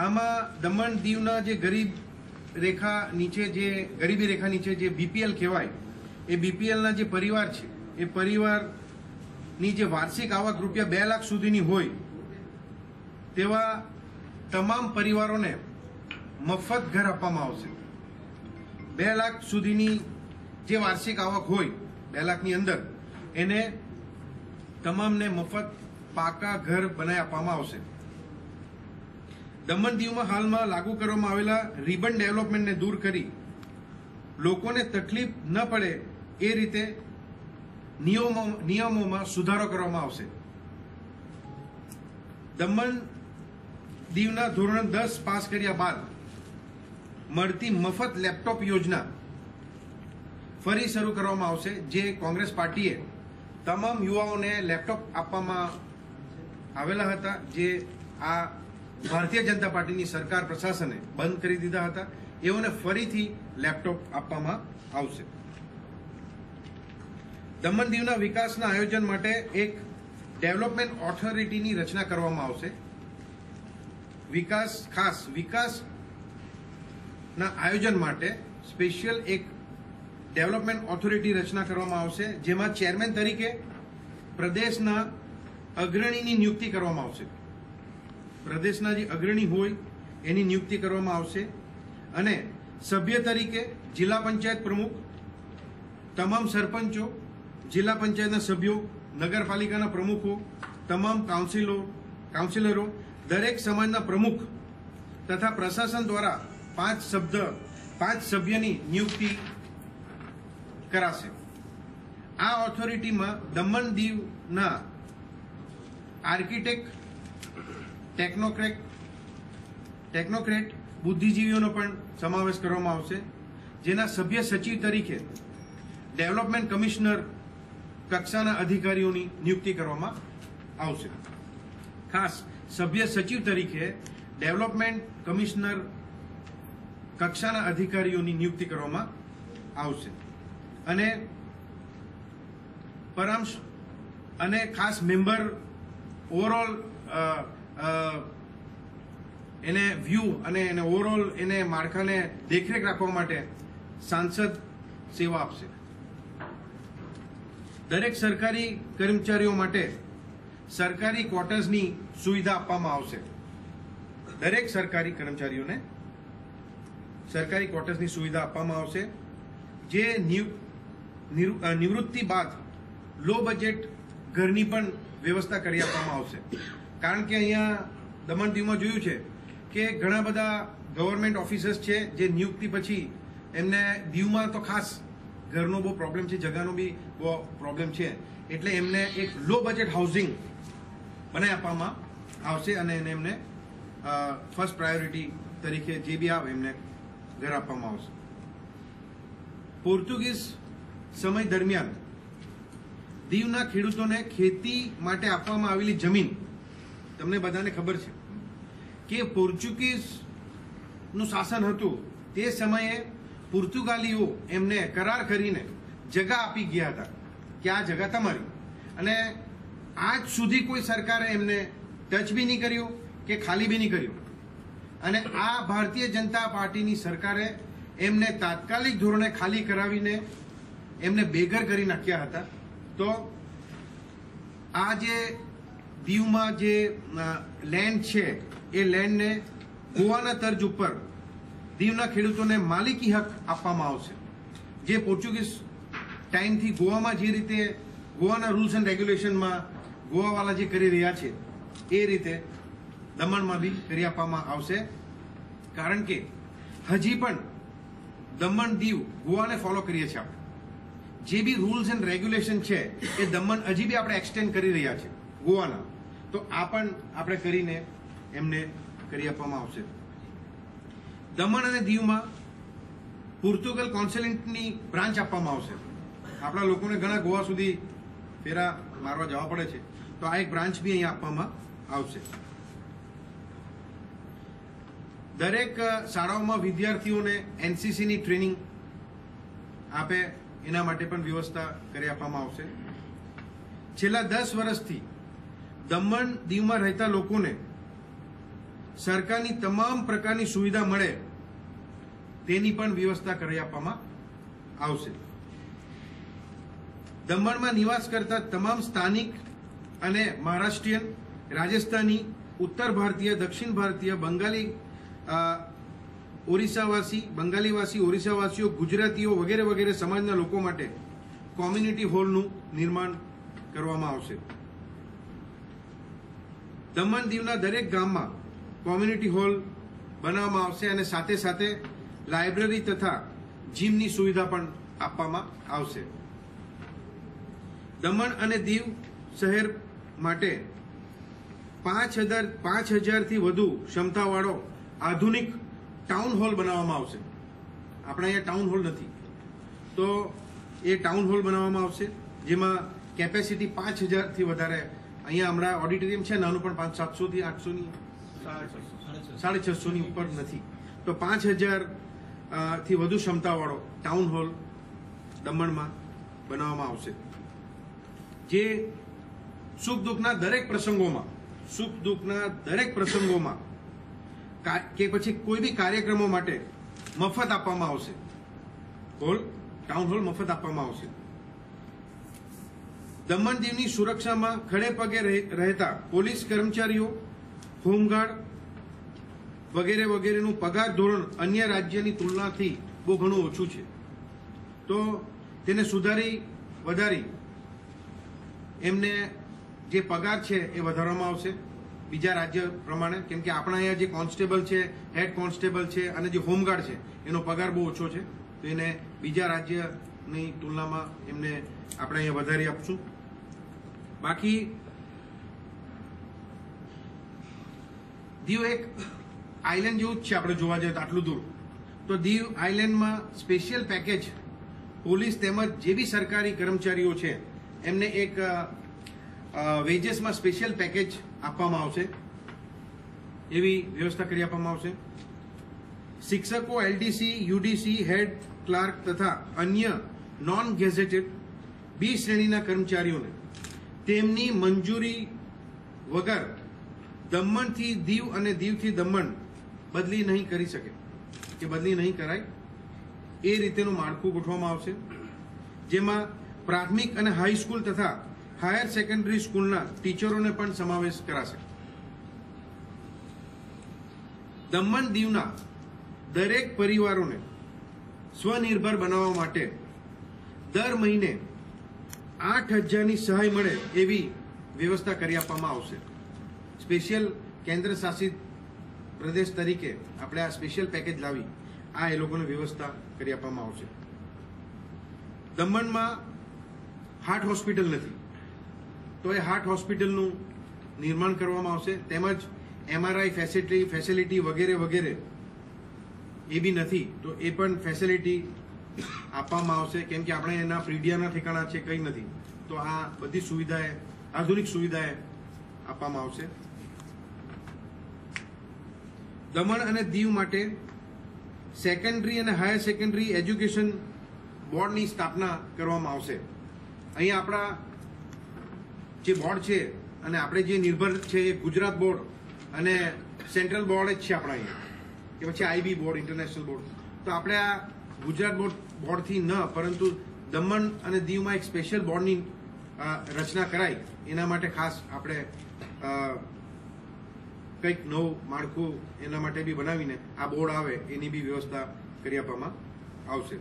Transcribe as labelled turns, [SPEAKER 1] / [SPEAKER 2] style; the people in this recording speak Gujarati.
[SPEAKER 1] આમાં દમણ દીવના જે ગરીબ રેખા નીચે જે, ગરીબી રેખા નીચે જે બીપીએલ કહેવાય, એ બીપીએલના જે પરિવાર છે, એ પરિવારની જે વાર્ષિક આવક રૂપિયા બે લાખ સુધીની હોય, તેવા તમામ પરિવારોને મફત ઘર આપવામાં આવશે. બે લાખ સુધીની જે વાર્ષિક આવક હોય, બે લાખની અંદર, એને તમામને મફત પાકા ઘર બનાવી આપવામાં આવશે. દમણ દીવમાં હાલમાં લાગુ કરવામાં આવેલા રિબન ડેવલપમેન્ટને દૂર કરી લોકોને તકલીફ ન પડે એ રીતે નિયમો નિયમોમાં સુધારો કરવામાં આવશે. દમણ દીવના ધોરણ દસ પાસ કર્યા બાદ મળતી મફત લેપટોપ યોજના ફરી શરૂ કરવામાં આવશે, જે કોંગ્રેસ પાર્ટીએ તમામ યુવાઓને લેપટોપ આપવામાં આવેલા હતા, જે આ ભારતીય જનતા પાર્ટીની સરકાર પ્રશાસને બંધ કરી દીધા હતા. એઓને ફરીથી લેપટોપ આપવામાં આવશે. દમણ દીવના વિકાસના આયોજન માટે એક ડેવલપમેન્ટ ઓથોરિટીની રચના કરવામાં આવશે. વિકાસ, ખાસ વિકાસના આયોજન માટે સ્પેશિયલ એક ડેવલપમેન્ટ ઓથોરિટી રચના કરવામાં આવશે, જેમાં ચેરમેન તરીકે પ્રદેશના અગ્રણીની નિયુક્તિ કરવામાં આવશે. પ્રદેશના જે અગ્રણી હોય એની નિયુક્તિ કરવામાં આવશે. અને સભ્ય તરીકે જિલ્લા પંચાયત પ્રમુખ, તમામ સરપંચો, જિલ્લા પંચાયતના સભ્યો, નગરપાલિકાના પ્રમુખો, તમામ કાઉન્સિલો, કાઉન્સિલરો, દરેક સમાજના પ્રમુખ તથા પ્રશાસન દ્વારા પાંચ શબ્દ, પાંચ સભ્યની નિયુક્તિ કરાશે. આ ઓથોરિટીમાં દમણ દીવના આર્કિટેક્ટ ટેકનોક્રેટ ટેકનોક્રેટ બુદ્ધિજીવીઓનો પણ સમાવેશ કરવામાં આવશે. જેના સભ્ય સચિવ તરીકે ડેવલપમેન્ટ કમિશનર કક્ષાના અધિકારીઓની નિયુક્તિ કરવામાં આવશે. ખાસ સભ્ય સચિવ તરીકે ડેવલપમેન્ટ કમિશનર કક્ષાના અધિકારીઓની નિયુક્તિ કરવામાં આવશે. અને પરામર્શ અને ખાસ મેમ્બર ઓવરઓલ એને વ્યૂ અને એને ઓવરઓલ એને માળખાને દેખરેખ રાખવા માટે સાંસદ સેવા આપશે. દરેક સરકારી કર્મચારીઓ માટે સરકારી ક્વાર્ટર્સની સુવિધા આપવામાં આવશે. દરેક સરકારી કર્મચારીઓને સરકારી ક્વાર્ટર્સની સુવિધા આપવામાં આવશે. જે નિવૃત્તિ બાદ લો બજેટ ઘરની પણ વ્યવસ્થા કરી આપવામાં આવશે. કારણ કે અહીંયા દમણ દીવમાં જોયું છે કે ઘણા બધા ગવર્મેન્ટ ઓફિસર્સ છે જે નિયુક્તિ પછી એમને દીવમાં તો ખાસ ઘરનો બહુ પ્રોબ્લેમ છે, જગાનો બી બહુ પ્રોબ્લેમ છે. એટલે એમને એક લો બજેટ હાઉસિંગ બનાવી આપવામાં આવશે અને એને એમને ફર્સ્ટ પ્રાયોરિટી તરીકે જે બી આવે એમને ઘર આપવામાં આવશે. પોર્ટુગીઝ સમય દરમિયાન દીવના ખેડૂતોને ખેતી માટે આપવામાં આવેલી જમીન તમને બધાને ખબર છે કે પોર્ચુગીઝનું શાસન હતું. તે સમયે પોર્તુગાલીઓ એમને કરાર કરીને જગા આપી ગયા હતા. કે આ જગા? તમારી. અને આજ સુધી કોઈ સરકારે એમને ટચ બી નહીં કર્યું કે ખાલી બી નહીં કર્યું. અને આ ભારતીય જનતા પાર્ટીની સરકારે એમને તાત્કાલિક ધોરણે ખાલી કરાવીને એમને બેઘર કરી નાખ્યા હતા. તો આ જે દીવમાં જે લેન્ડ છે, એ લેન્ડને ગોવાના તર્જ ઉપર દીવના ખેડૂતોને માલિકી હક આપવામાં આવશે. જે પોર્ચુગીઝ ટાઈમથી ગોવામાં જે રીતે, ગોવાના રૂલ્સ એન્ડ રેગ્યુલેશનમાં ગોવાવાળા જે કરી રહ્યા છે, એ રીતે દમણમાં બી કરી આપવામાં આવશે. કારણ કે હજી પણ દમણ દીવ ગોવાને ફોલો કરીએ છીએ આપણે. જે બી રૂલ્સ એન્ડ રેગ્યુલેશન છે, એ દમણ હજી બી આપણે એક્સટેન્ડ કરી રહ્યા છે. ગોવાના તો આ પણ આપણે કરીને એમને કરી આપવામાં આવશે. દમણ અને દીવમાં પોર્તુગલ કોન્સુલેટની બ્રાન્ચ આપવામાં આવશે. આપણા લોકોને ઘણા ગોવા સુધી ફેરા મારવા જવા પડે છે. તો આ એક બ્રાન્ચ બી અહીંયા આપવામાં આવશે. દરેક શાળાઓમાં વિદ્યાર્થીઓને એનસીસીની ટ્રેનિંગ આપે, એના માટે પણ વ્યવસ્થા કરી આપવામાં આવશે. છેલ્લા દસ વર્ષથી દમણ દીવમાં રહેતા લોકોને સરકારની તમામ પ્રકારની સુવિધા મળે, તેની પણ વ્યવસ્થા કરી આપવામાં આવશે. દમણમાં નિવાસ કરતા તમામ સ્થાનિક અને મહારાષ્ટ્રીયન, રાજસ્થાની, ઉત્તર ભારતીય, દક્ષિણ ભારતીય, બંગાળી ઓરિસ્સાવાસી, બંગાળીવાસી, ઓરિસ્સાવાસીઓ, ગુજરાતીઓ વગેરે વગેરે સમાજના લોકો માટે કોમ્યુનિટી હોલનું નિર્માણ કરવામાં આવશે. દમણ દીવના દરેક ગામમાં કોમ્યુનિટી હોલ બનાવવામાં આવશે અને સાથે સાથે લાઇબ્રેરી તથા જીમની સુવિધા પણ આપવામાં આવશે. દમણ અને દીવ શહેર માટે પાંચ હજાર, પાંચ હજારથી વધુ ક્ષમતાવાળો આધુનિક ટાઉન હોલ બનાવવામાં આવશે. આપણે અહીંયા ટાઉન હોલ નથી. તો એ ટાઉન હોલ બનાવવામાં આવશે, જેમાં કેપેસિટી પાંચ હજારથી વધારે અહીંયા હમણાં ઓડિટોરિયમ છે, નાનું પણ પાંચ, સાતસોથી આઠસોની સાડી છસોની ઉપર નથી. તો પાંચ હજારથી વધુ ક્ષમતાવાળો ટાઉન હોલ દમણમાં બનાવવામાં આવશે. જે સુખ દુઃખના દરેક પ્રસંગોમાં, સુખ દુઃખના દરેક પ્રસંગોમાં કા- પછી કોઈ બી કાર્યક્રમો માટે મફત આપવામાં આવશે. હોલ ટાઉન હોલ મફત આપવામાં આવશે. દમણ દીવની સુરક્ષામાં ખડે પગે રહે- રહેતા પોલીસ કર્મચારીઓ, હોમગાર્ડ વગેરે વગેરેનું પગાર ધોરણ અન્ય રાજ્યની તુલનાથી બહુ ઘણું ઓછું છે. તો તેને સુધારી, વધારી એમને જે પગાર છે એ વધારવામાં આવશે. બીજા રાજ્ય પ્રમાણે, કેમ કે આપણા અહીંયા જે કોન્સ્ટેબલ છે, હેડ કોન્સ્ટેબલ છે અને જે હોમગાર્ડ છે, એનો પગાર બહુ ઓછો છે. તો એને બીજા રાજ્યની તુલનામાં એમને આપણે અહીંયા વધારી આપશું. બાકી દીવ એક આઇલેન્ડ જેવું જ છે આપણે જોવા જઈએ તો આટલું દૂર. તો દીવ આઇલેન્ડમાં સ્પેશિયલ પેકેજ પોલીસ તેમજ જે બી સરકારી કર્મચારીઓ છે, એમને એક વેજેસમાં સ્પેશિયલ પેકેજ આપવામાં આવશે. એવી વ્યવસ્થા કરી આપવામાં આવશે. શિક્ષકો, એલડીસી, યુડીસી, હેડ ક્લાર્ક તથા અન્ય નોન ગેઝેટેડ બી શ્રેણીના કર્મચારીઓને તેમની મંજૂરી વગર દમણથી દીવ અને દીવથી દમણ બદલી નહીં કરી શકે. કે બદલી નહીં કરાય. એ રીતેનું માળખું ગોઠવવામાં આવશે. જેમાં પ્રાથમિક અને હાઈસ્કૂલ તથા હાયર સેકન્ડરી સ્કૂલના ટીચરોને પણ સમાવેશ કરાશે. દમણ દીવના દરેક પરિવારોને સ્વનિર્ભર બનાવવા માટે દર મહિને આઠ હજારની સહાય મળે એવી વ્યવસ્થા કરી આપવામાં આવશે. સ્પેશિયલ કેન્દ્ર શાસિત પ્રદેશ તરીકે આપણે આ સ્પેશિયલ પેકેજ લાવી આ એ લોકોને વ્યવસ્થા કરી આપવામાં આવશે. દમણમાં હાર્ટ હોસ્પિટલ નથી. તો એ હાર્ટ હોસ્પિટલનું નિર્માણ કરવામાં આવશે. તેમજ એમઆરઆઈ ફેસિલિટી ફેસિલિટી વગેરે વગેરે એ બી નથી. તો એ પણ ફેસિલિટી આપવામાં આવશે. કેમ કે આપણે એના ફ્રીડિયાના ઠેકાણા છે, કંઈ નથી. તો આ બધી સુવિધાએ, આધુનિક સુવિધાએ આપવામાં આવશે. દમણ અને દીવ માટે સેકન્ડરી અને હાયર સેકન્ડરી એજ્યુકેશન બોર્ડની સ્થાપના કરવામાં આવશે. અહીં આપણા જે બોર્ડ છે અને આપણે જે નિર્ભર છે એ ગુજરાત બોર્ડ અને સેન્ટ્રલ બોર્ડ જ છે આપણા અહીંયા. કે પછી આઈબી બોર્ડ ઇન્ટરનેશનલ બોર્ડ તો આપણે આ ગુજરાત બોર્ડ બોર્ડથી ન, પરંતુ દમણ અને દીવમાં એક સ્પેશિયલ બોર્ડની રચના કરાય એના માટે ખાસ આપણે કંઈક નવું માળખું એના માટે બી બનાવીને આ બોર્ડ આવે એની બી વ્યવસ્થા કરી આપવામાં આવશે.